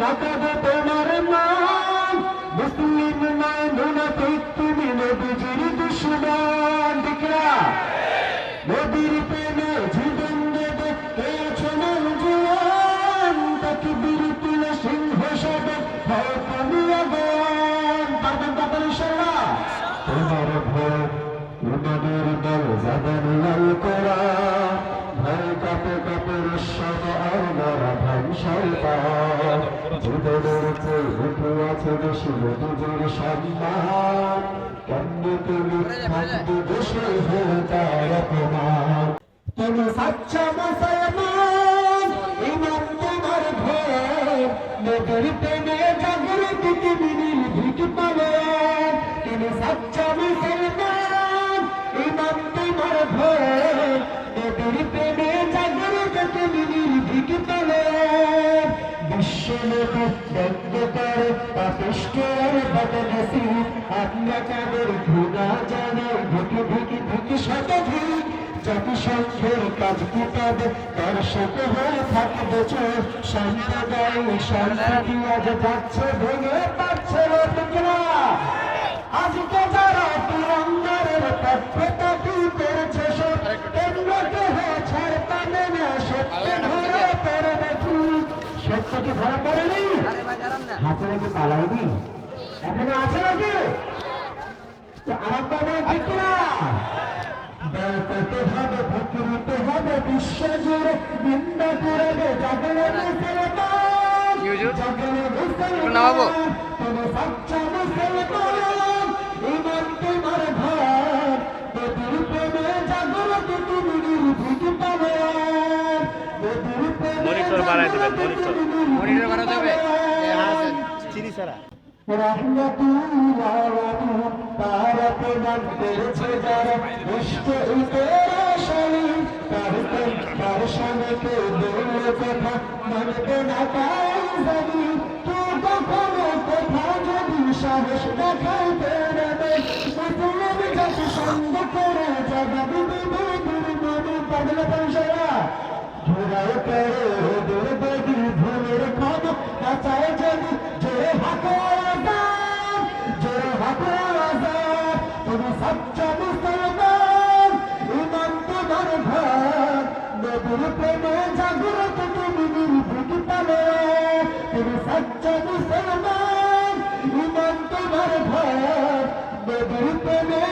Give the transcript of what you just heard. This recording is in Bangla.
নাকাবে তোমার মান মুসলিম নয়, মুনাফিক, তুমি নবীজির দুশ্মন। দিকরা নবীর প্রেমে জীবন দেবে কে আছো নৌজুয়ান তাকে বীর তুলে সিংহ সবে ভয় দল যাবেন লাল ধ্বংসের পার জীবনের চেয়ে উঠে আছে বেশি নদীর সম্মান। কেমনি তুমি থাকবে দেশে হয়ে তার অপমান। তুমি সাচ্চা মুসলমান ইমান তোমার ঘর। নগর প্রেমে জাগরুক তুমি নির্ভীক পাবে তুমি সাচ্চা মুসলমান ইমান তোমার ঘর। বিশ্বলোক ব্যক্ত করে পাপিষ্টের বদনসি আমরা কাদের ঘুণা জানে ঢুকি ঢুকি ঢুকি শত জাতিসংঘের আজকে যারা তিরঙ্গারের তৎপরতা সত্য কি ধরা পড়েনি। হাতে রেখে পালাইনি এখানে আছে নাকি? তো ঠিক না বেড়াতে হবে ফকিরিতে হবে বিশ্ব নিন্দা করবে জাগলে মুসলমান হুজুর? জাগলে তুমি সচ্চা মুসলমান মানবে না তাই জানি তো কখনো কোথাও যদি সাহস দেখাইতে নেবে সঙ্গ করে জবাব দিবে দুর্মনি পয়সা ঘোরাও করে ওদের বেদি ভুলের খাব কাঁচায় যদি জোরে হাঁকো আজাদ জোরে হাঁকো আজাদ তুমি সচ্চা মুসলমান ইমান তোমার ঘর নবীর প্রেমে জাগরত তুমি নির্ভীক পাবে তুমি সচ্চা মুসলমান ইমান তোমার ঘর নবীর প্রেমে